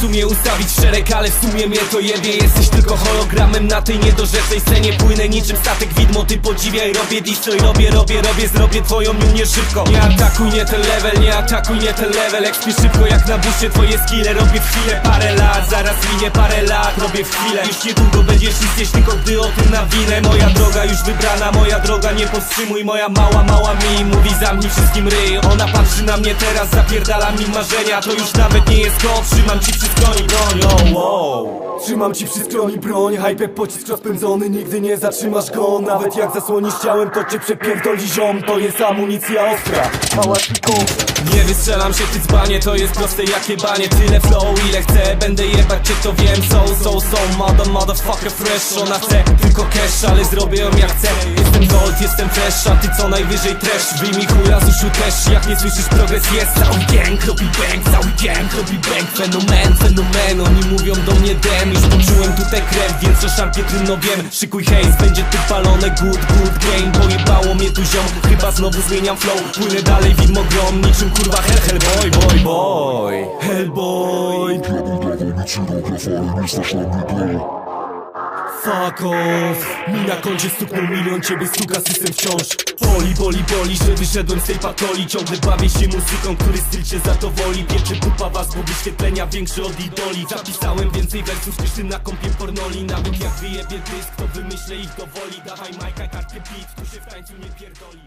tu mnie ustawić szereg, ale w sumie mnie to jebie. Jesteś tylko hologramem na tej niedorzecznej scenie. Płynę niczym statek widmo, ty podziwiaj Robię destroy, robię, robię, robię Zrobię twoją unię szybko. Nie atakuj nie ten level, nie atakuj nie ten level. Jak śpisz szybko jak na buście twoje skille Robię w chwilę parę lat, zaraz minie parę lat Robię w chwilę, już niedługo będziesz istnieć tylko gdy o tym nawinę. Moja droga już wybrana, moja droga nie powstrzymuj. Moja mała, mała mi zamknij wszystkim ryj Ona patrzy na mnie teraz, zapierdala mi marzenia. To już nawet nie jest to, trzymam ci przy skroni broń wow. Trzymam ci przy skroni broń. Hype pocisk rozpędzony Nigdy nie zatrzymasz go. Nawet jak zasłonisz ciałem To cię przepierdoli ziom. To jest amunicja ostra. Mała tylko Nie wystrzelam się, ty dzbanie, to jest proste jakie banie. Tyle flow, ile chcę, będę jebać cię, to wiem. So, so, so, mother, motherfucker fresh. Ona chce tylko cash, ale zrobię ją jak chcę. Jestem gold, jestem fresh, a ty co najwyżej trash. Wyjmij chuja z uszu też, jak nie słyszysz progres jest Cały gang. Robi bang, cały gang robi bang. Fenomen, fenomen, oni mówią do mnie dem Już poczułem tutaj krew, więc o szarpie trudno wiem. Szykuj hejs, będzie tu palone good, good game. Pojebało mnie tu ziom, chyba znowu zmieniam flow. Płynę dalej widmo grom, niczym kurwa hell, hell boy, boy, boy Hellboy Fuck off. Mi na koncie stuknął milion, ciebie stuka system wciąż Boli, boli, boli, że wyszedłem z tej patoli. Ciągle bawię się muzyką, który styl cię zadowoli. Pieczy pupa was, bo wyświetlenia większe od idoli. Zapisałem więcej wersów niż ty na kompie pornoli. Nawet jak wyjebie dysk, to wymyślę ich do woli. Dawaj majka, kartkę beat, tu się w tańcu nie pierdoli